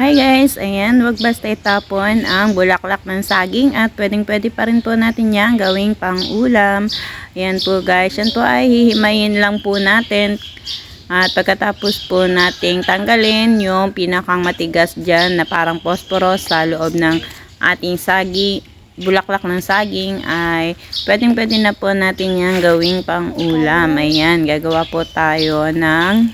Hi guys, ayan, wag basta itapon ang bulaklak ng saging at pwedeng pwede pa rin po natin yan gawing pang ulam. Ayan po guys, yan po ay hihimayin lang po natin. At pagkatapos po nating tanggalin yung pinakang matigas dyan na parang posporos sa loob ng ating saging, bulaklak ng saging ay pwedeng pwede na po natin yan gawing pang ulam. Ayan, gagawa po tayo ng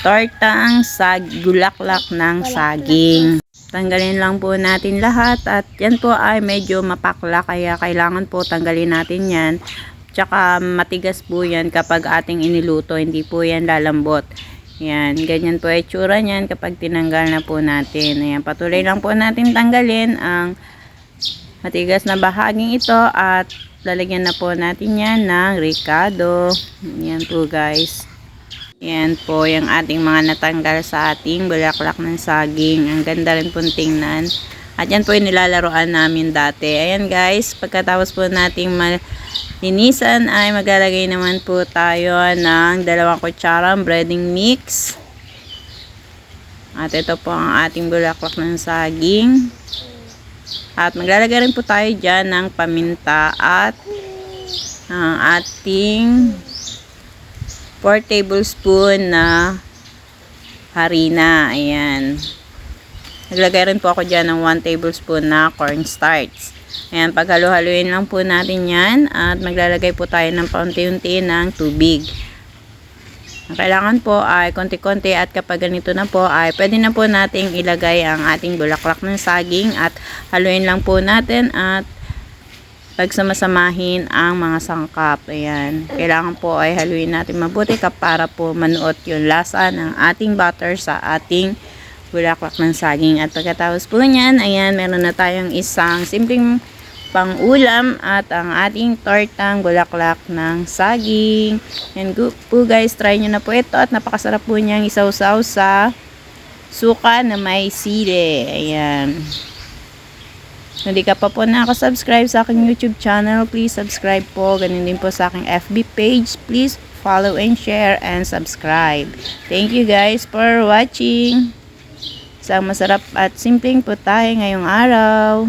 tortang sag gulaklak ng saging. Tanggalin lang po natin lahat at yan po ay medyo mapakla kaya kailangan po tanggalin natin yan. Tsaka matigas po yan kapag ating iniluto, hindi po yan lalambot. Yan, ganyan po ay tsura niyan kapag tinanggal na po natin. Ayan, patuloy lang po natin tanggalin ang matigas na bahaging ito at lalagyan na po natin yan ng ricado. Yan po guys. Yan po yung ating mga natanggal sa ating bulaklak ng saging. Ang ganda rin po tingnan. At yan po yung nilalaroan namin dati. Ayan guys, pagkatapos po nating malinisan ay maglalagay naman po tayo ng dalawang kutsarang breading mix. At ito po ang ating bulaklak ng saging. At maglalagay rin po tayo dyan ng paminta at ang ating 4 tablespoon na harina. Ayan. Naglagay rin po ako dyan ng 1 tablespoon na cornstarch. Ayan, paghalo-haluin lang po natin yan at maglalagay po tayo ng paunti-unti ng tubig. Ang kailangan po ay konti-konti at kapag ganito na po ay pwede na po nating ilagay ang ating bulaklak ng saging at haluin lang po natin at pagsamasamahin ang mga sangkap. Ayan. Kailangan po ay haluin natin mabuti ka para po manuot yung lasa ng ating butter sa ating bulaklak ng saging. At pagkatapos po niyan, ayan, meron na tayong isang simpleng pang ulam at ang ating tortang bulaklak ng saging. Yan po guys, try nyo na po ito at napakasarap po niyang isaw-saw sa suka na may sili. Ayan. Hindi ka pa po nakasubscribe sa aking YouTube channel, please subscribe po. Ganun din po sa aking FB page. Please follow and share and subscribe. Thank you guys for watching. Isang masarap at simpleng po tayo ngayong araw.